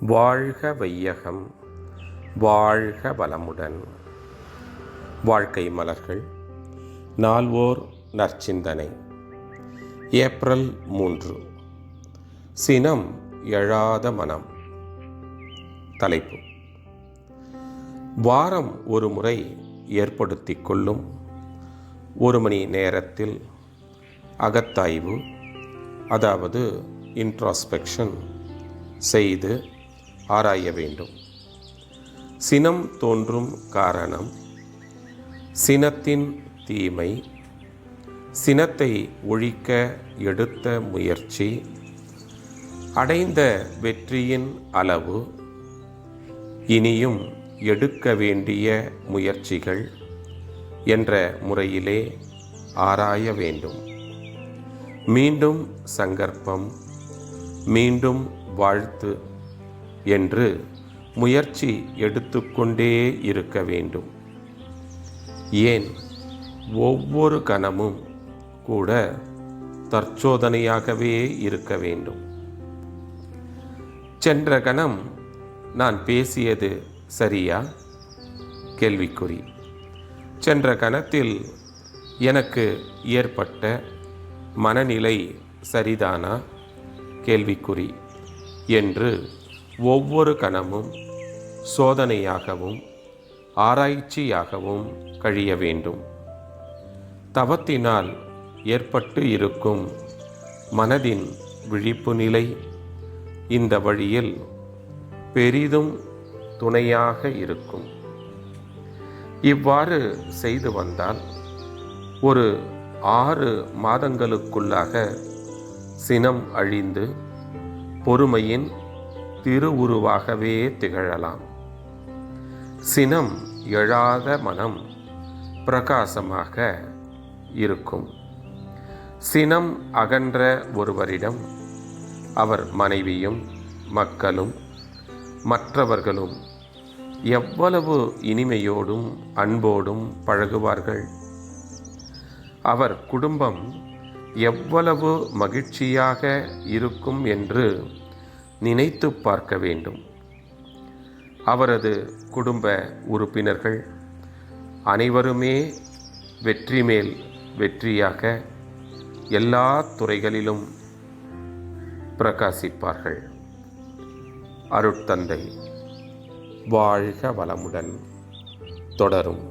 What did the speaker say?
வாழ்க வையகம் வாழ்க வளமுடன். வாழ்க்கை மலர்கள் நால்வோர் நற்சிந்தனை. ஏப்ரல் மூன்று சினம் எழாத மனம். தலைப்பு வாரம் ஒரு முறை ஏற்படுத்தி கொள்ளும் ஒரு மணி நேரத்தில் அகத்தாய்வு அதாவது இன்ட்ராஸ்பெக்ஷன் செய்து ஆராய வேண்டும். சினம் தோன்றும் காரணம் சினத்தின் தீமை சினத்தை ஒழிக்க எடுத்த முயற்சி அடைந்த வெற்றியின் அளவு இனியும் எடுக்க வேண்டிய முயற்சிகள் என்ற முறையிலே ஆராய வேண்டும். மீண்டும் சங்கற்பம் மீண்டும் வாழ்த்து என்று முயற்சி எடுத்துக்கொண்டே இருக்க வேண்டும். ஏன்? ஒவ்வொரு கணமும் கூட தற்சோதனையாகவே இருக்க வேண்டும். சென்ற கணம் நான் பேசியது சரியா? கேள்விக்குறி. சென்ற கணத்தில் எனக்கு ஏற்பட்ட மனநிலை சரிதானா? கேள்விக்குறி என்று ஒவ்வொரு கணமும் சோதனையாகவும் ஆராய்ச்சியாகவும் கழிய வேண்டும். தவத்தினால் ஏற்பட்டு இருக்கும் மனதின் விழிப்பு நிலை இந்த வழியில் பெரிதும் துணையாக இருக்கும். இவ்வாறு செய்து வந்தால் ஒரு ஆறு மாதங்களுக்குள்ளாக சினம் அழிந்து பொறுமையின் திருவுருவாகவே திகழலாம். சினம் எழாத மனம் பிரகாசமாக இருக்கும். சினம் அகன்ற ஒருவரிடம் அவர் மனைவியும் மக்களும் மற்றவர்களும் எவ்வளவு இனிமையோடும் அன்போடும் பழகுவார்கள்? அவர் குடும்பம் எவ்வளவு மகிழ்ச்சியாக இருக்கும் என்று நினைத்து பார்க்க வேண்டும். அவரது குடும்ப உறுப்பினர்கள் அனைவருமே வெற்றி மேல் வெற்றியாக எல்லா துறைகளிலும் பிரகாசிப்பார்கள். அருட்தந்தை வாழ்க வளமுடன் தொடரும்.